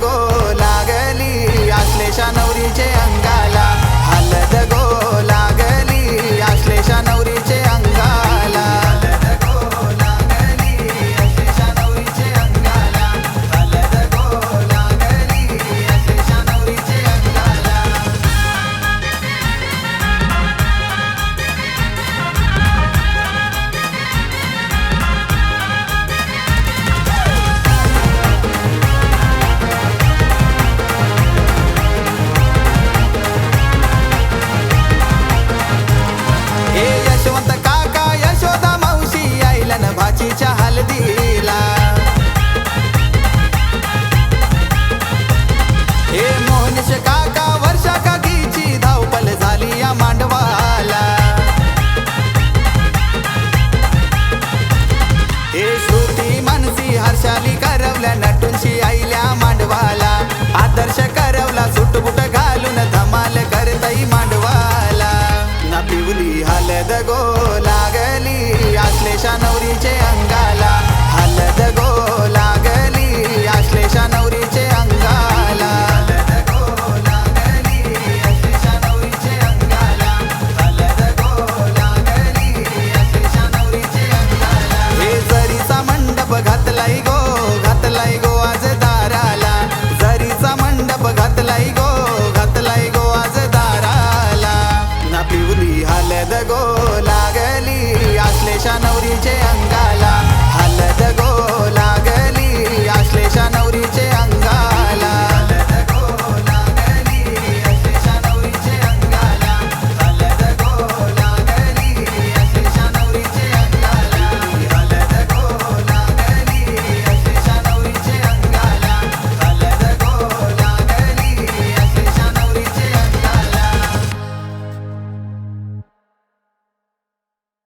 go. दिला. हे मोहनेश वर्षा धावपल झाली या मांडवाला. हर्षाली करवल्या आईल्या मांडवाला. आदर्श करवला घालून धमाल करताई मांडवाला. ना पिवली हालद तुझ्या नवरीचे अंगाला. नवरीचे अंगा